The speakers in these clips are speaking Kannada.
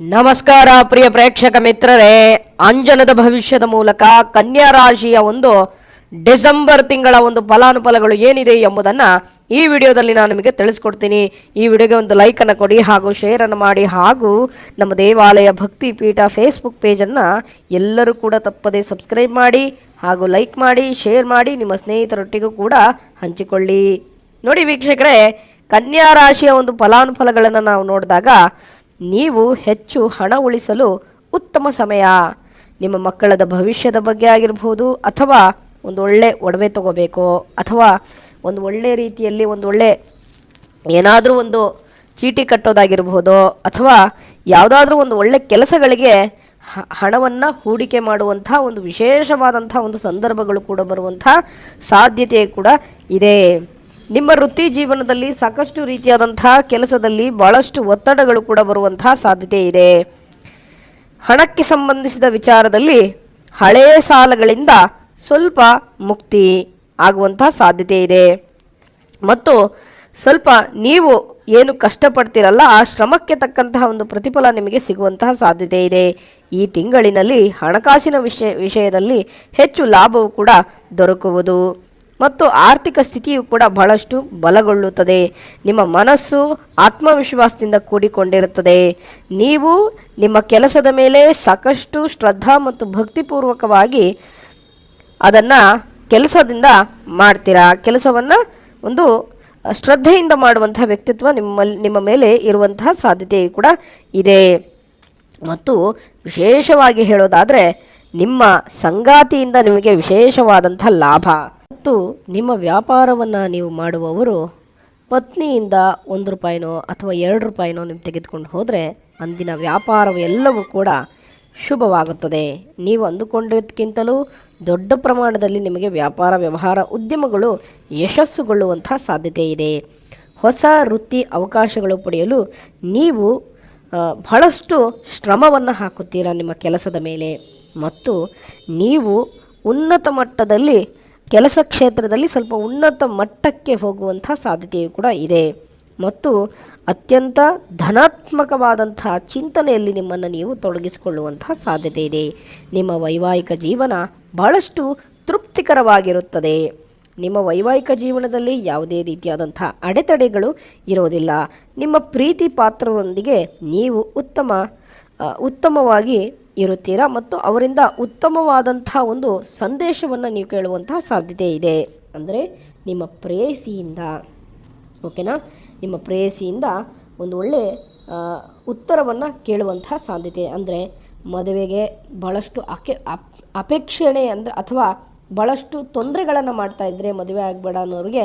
ನಮಸ್ಕಾರ ಪ್ರಿಯ ಪ್ರೇಕ್ಷಕ ಮಿತ್ರರೇ. ಅಂಜನದ ಭವಿಷ್ಯದ ಮೂಲಕ ಕನ್ಯಾ ರಾಶಿಯ ಒಂದು ಡಿಸೆಂಬರ್ ತಿಂಗಳ ಒಂದು ಫಲಾನುಫಲಗಳು ಏನಿದೆ ಎಂಬುದನ್ನು ಈ ವಿಡಿಯೋದಲ್ಲಿ ನಾನು ನಿಮಗೆ ತಿಳಿಸ್ಕೊಡ್ತೀನಿ. ಈ ವಿಡಿಯೋಗೆ ಒಂದು ಲೈಕನ್ನು ಕೊಡಿ ಹಾಗೂ ಶೇರನ್ನು ಮಾಡಿ ಹಾಗೂ ನಮ್ಮ ದೇವಾಲಯ ಭಕ್ತಿ ಪೀಠ ಫೇಸ್ಬುಕ್ ಪೇಜನ್ನು ಎಲ್ಲರೂ ಕೂಡ ತಪ್ಪದೇ ಸಬ್ಸ್ಕ್ರೈಬ್ ಮಾಡಿ ಹಾಗೂ ಲೈಕ್ ಮಾಡಿ ಶೇರ್ ಮಾಡಿ, ನಿಮ್ಮ ಸ್ನೇಹಿತರೊಟ್ಟಿಗೂ ಕೂಡ ಹಂಚಿಕೊಳ್ಳಿ. ನೋಡಿ ವೀಕ್ಷಕರೇ, ಕನ್ಯಾ ರಾಶಿಯ ಒಂದು ಫಲಾನುಫಲಗಳನ್ನು ನಾವು ನೋಡಿದಾಗ ನೀವು ಹೆಚ್ಚು ಹಣ ಉಳಿಸಲು ಉತ್ತಮ ಸಮಯ. ನಿಮ್ಮ ಮಕ್ಕಳದ ಭವಿಷ್ಯದ ಬಗ್ಗೆ ಆಗಿರ್ಬೋದು ಅಥವಾ ಒಂದು ಒಳ್ಳೆ ಒಡವೆ ತಗೋಬೇಕು, ಅಥವಾ ಒಂದು ಒಳ್ಳೆ ರೀತಿಯಲ್ಲಿ ಒಂದು ಒಳ್ಳೆ ಏನಾದರೂ ಒಂದು ಚೀಟಿ ಕಟ್ಟೋದಾಗಿರ್ಬೋದು, ಅಥವಾ ಯಾವುದಾದ್ರೂ ಒಂದು ಒಳ್ಳೆ ಕೆಲಸಗಳಿಗೆ ಹಣವನ್ನು ಹೂಡಿಕೆ ಮಾಡುವಂಥ ಒಂದು ವಿಶೇಷವಾದಂಥ ಒಂದು ಸಂದರ್ಭಗಳು ಕೂಡ ಬರುವಂಥ ಸಾಧ್ಯತೆ ಕೂಡ ಇದೆ. ನಿಮ್ಮ ವೃತ್ತಿ ಜೀವನದಲ್ಲಿ ಸಾಕಷ್ಟು ರೀತಿಯಾದಂತಹ ಕೆಲಸದಲ್ಲಿ ಬಹಳಷ್ಟು ಒತ್ತಡಗಳು ಕೂಡ ಬರುವಂತಹ ಸಾಧ್ಯತೆ ಇದೆ. ಹಣಕ್ಕೆ ಸಂಬಂಧಿಸಿದ ವಿಚಾರದಲ್ಲಿ ಹಳೆಯ ಸಾಲಗಳಿಂದ ಸ್ವಲ್ಪ ಮುಕ್ತಿ ಆಗುವಂತಹ ಸಾಧ್ಯತೆ ಇದೆ. ಮತ್ತು ಸ್ವಲ್ಪ ನೀವು ಏನು ಕಷ್ಟಪಡ್ತೀರಲ್ಲ, ಆ ಶ್ರಮಕ್ಕೆ ತಕ್ಕಂತಹ ಒಂದು ಪ್ರತಿಫಲ ನಿಮಗೆ ಸಿಗುವಂತಹ ಸಾಧ್ಯತೆ ಇದೆ. ಈ ತಿಂಗಳಿನಲ್ಲಿ ಹಣಕಾಸಿನ ವಿಷಯ, ವಿಷಯದಲ್ಲಿ ಹೆಚ್ಚು ಲಾಭವು ಕೂಡ ದೊರಕುವುದು. ಮತ್ತು ಆರ್ಥಿಕ ಸ್ಥಿತಿಯು ಕೂಡ ಬಹಳಷ್ಟು ಬಲಗೊಳ್ಳುತ್ತದೆ. ನಿಮ್ಮ ಮನಸ್ಸು ಆತ್ಮವಿಶ್ವಾಸದಿಂದ ಕೂಡಿಕೊಂಡಿರುತ್ತದೆ. ನೀವು ನಿಮ್ಮ ಕೆಲಸದ ಮೇಲೆ ಸಾಕಷ್ಟು ಶ್ರದ್ಧಾ ಮತ್ತು ಭಕ್ತಿಪೂರ್ವಕವಾಗಿ ಅದನ್ನು ಕೆಲಸದಿಂದ ಮಾಡ್ತೀರಾ? ಕೆಲಸವನ್ನು ಒಂದು ಶ್ರದ್ಧೆಯಿಂದ ಮಾಡುವಂತಹ ವ್ಯಕ್ತಿತ್ವ ನಿಮ್ಮಲ್ಲಿ ನಿಮ್ಮ ಮೇಲೆ ಇರುವಂತಹ ಸಾಧ್ಯತೆಯು ಕೂಡ ಇದೆ. ಮತ್ತು ವಿಶೇಷವಾಗಿ ಹೇಳೋದಾದರೆ ನಿಮ್ಮ ಸಂಗಾತಿಯಿಂದ ನಿಮಗೆ ವಿಶೇಷವಾದಂಥ ಲಾಭ. ಮತ್ತು ನಿಮ್ಮ ವ್ಯಾಪಾರವನ್ನು ನೀವು ಮಾಡುವವರು ಪತ್ನಿಯಿಂದ ಒಂದು ರೂಪಾಯಿನೋ ಅಥವಾ ಎರಡು ರೂಪಾಯಿನೋ ನೀವು ತೆಗೆದುಕೊಂಡು ಹೋದರೆ ಅಂದಿನ ವ್ಯಾಪಾರವೆಲ್ಲವೂ ಕೂಡ ಶುಭವಾಗುತ್ತದೆ. ನೀವು ಅಂದುಕೊಂಡಿದ್ದಕ್ಕಿಂತಲೂ ದೊಡ್ಡ ಪ್ರಮಾಣದಲ್ಲಿ ನಿಮಗೆ ವ್ಯಾಪಾರ, ವ್ಯವಹಾರ, ಉದ್ಯಮಗಳು ಯಶಸ್ಸುಗೊಳ್ಳುವಂಥ ಸಾಧ್ಯತೆ ಇದೆ. ಹೊಸ ವೃತ್ತಿ ಅವಕಾಶಗಳು ಪಡೆಯಲು ನೀವು ಬಹಳಷ್ಟು ಶ್ರಮವನ್ನು ಹಾಕುತ್ತೀರಾ ನಿಮ್ಮ ಕೆಲಸದ ಮೇಲೆ. ಮತ್ತು ನೀವು ಉನ್ನತ ಮಟ್ಟದಲ್ಲಿ ಕೆಲಸ ಕ್ಷೇತ್ರದಲ್ಲಿ ಸ್ವಲ್ಪ ಉನ್ನತ ಮಟ್ಟಕ್ಕೆ ಹೋಗುವಂಥ ಸಾಧ್ಯತೆಯು ಕೂಡ ಇದೆ. ಮತ್ತು ಅತ್ಯಂತ ಧನಾತ್ಮಕವಾದಂತಹ ಚಿಂತನೆಯಲ್ಲಿ ನಿಮ್ಮನ್ನು ನೀವು ತೊಡಗಿಸಿಕೊಳ್ಳುವಂತಹ ಸಾಧ್ಯತೆ ಇದೆ. ನಿಮ್ಮ ವೈವಾಹಿಕ ಜೀವನ ಬಹಳಷ್ಟು ತೃಪ್ತಿಕರವಾಗಿರುತ್ತದೆ. ನಿಮ್ಮ ವೈವಾಹಿಕ ಜೀವನದಲ್ಲಿ ಯಾವುದೇ ರೀತಿಯಾದಂಥ ಅಡೆತಡೆಗಳು ಇರೋದಿಲ್ಲ. ನಿಮ್ಮ ಪ್ರೀತಿ ಪಾತ್ರರೊಂದಿಗೆ ನೀವು ಉತ್ತಮ ಉತ್ತಮವಾಗಿ ಇರುತ್ತೀರಾ ಮತ್ತು ಅವರಿಂದ ಉತ್ತಮವಾದಂಥ ಒಂದು ಸಂದೇಶವನ್ನು ನೀವು ಕೇಳುವಂತಹ ಸಾಧ್ಯತೆ ಇದೆ. ಅಂದರೆ ನಿಮ್ಮ ಪ್ರೇಯಸಿಯಿಂದ, ಓಕೆನಾ? ನಿಮ್ಮ ಪ್ರೇಯಸಿಯಿಂದ ಒಂದು ಒಳ್ಳೆ ಉತ್ತರವನ್ನು ಕೇಳುವಂತಹ ಸಾಧ್ಯತೆ. ಅಂದರೆ ಮದುವೆಗೆ ಭಾಳಷ್ಟು ಅಕೆ, ಅಪ್, ಅಪೇಕ್ಷಣೆ ಅಂದರೆ ಅಥವಾ ಭಾಳಷ್ಟು ತೊಂದರೆಗಳನ್ನು ಮಾಡ್ತಾ ಇದ್ದರೆ ಮದುವೆ ಆಗಬೇಡ ಅನ್ನೋರಿಗೆ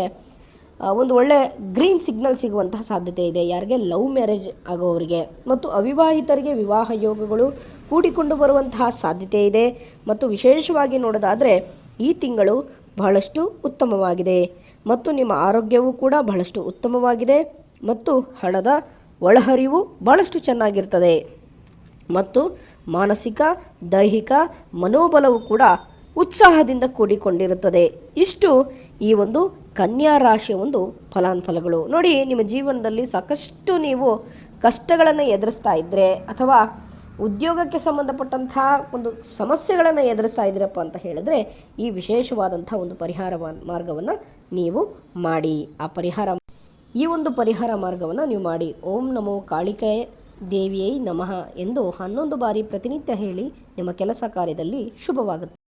ಒಂದು ಒಳ್ಳೆ ಗ್ರೀನ್ ಸಿಗ್ನಲ್ ಸಿಗುವಂತಹ ಸಾಧ್ಯತೆ ಇದೆ. ಯಾರಿಗೆ ಲವ್ ಮ್ಯಾರೇಜ್ ಆಗೋವರಿಗೆ ಮತ್ತು ಅವಿವಾಹಿತರಿಗೆ ವಿವಾಹ ಯೋಗಗಳು ಕೂಡಿಕೊಂಡು ಬರುವಂತಹ ಸಾಧ್ಯತೆ ಇದೆ. ಮತ್ತು ವಿಶೇಷವಾಗಿ ನೋಡೋದಾದರೆ ಈ ತಿಂಗಳು ಬಹಳಷ್ಟು ಉತ್ತಮವಾಗಿದೆ. ಮತ್ತು ನಿಮ್ಮ ಆರೋಗ್ಯವೂ ಕೂಡ ಬಹಳಷ್ಟು ಉತ್ತಮವಾಗಿದೆ. ಮತ್ತು ಹಣದ ಒಳಹರಿವು ಬಹಳಷ್ಟು ಚೆನ್ನಾಗಿರ್ತದೆ. ಮತ್ತು ಮಾನಸಿಕ, ದೈಹಿಕ ಮನೋಬಲವು ಕೂಡ ಉತ್ಸಾಹದಿಂದ ಕೂಡಿಕೊಂಡಿರುತ್ತದೆ. ಇಷ್ಟು ಈ ಒಂದು ಕನ್ಯಾ ರಾಶಿಯ ಒಂದು ಫಲಾನುಫಲಗಳು. ನೋಡಿ, ನಿಮ್ಮ ಜೀವನದಲ್ಲಿ ಸಾಕಷ್ಟು ನೀವು ಕಷ್ಟಗಳನ್ನು ಎದುರಿಸ್ತಾ ಇದ್ದರೆ ಅಥವಾ ಉದ್ಯೋಗಕ್ಕೆ ಸಂಬಂಧಪಟ್ಟಂತಹ ಒಂದು ಸಮಸ್ಯೆಗಳನ್ನು ಎದುರಿಸ್ತಾ ಇದ್ದೀರಪ್ಪ ಅಂತ ಹೇಳಿದ್ರೆ ಈ ವಿಶೇಷವಾದಂಥ ಒಂದು ಪರಿಹಾರ ಮಾರ್ಗವನ್ನು ನೀವು ಮಾಡಿ. ಆ ಪರಿಹಾರ, ಈ ಒಂದು ಪರಿಹಾರ ಮಾರ್ಗವನ್ನು ನೀವು ಮಾಡಿ. ಓಂ ನಮೋ ಕಾಳಿಕೆ ದೇವಿಯೈ ನಮಃ ಎಂದು ಹನ್ನೊಂದು ಬಾರಿ ಪ್ರತಿನಿತ್ಯ ಹೇಳಿ ನಿಮ್ಮ ಕೆಲಸ ಕಾರ್ಯದಲ್ಲಿ ಶುಭವಾಗುತ್ತೆ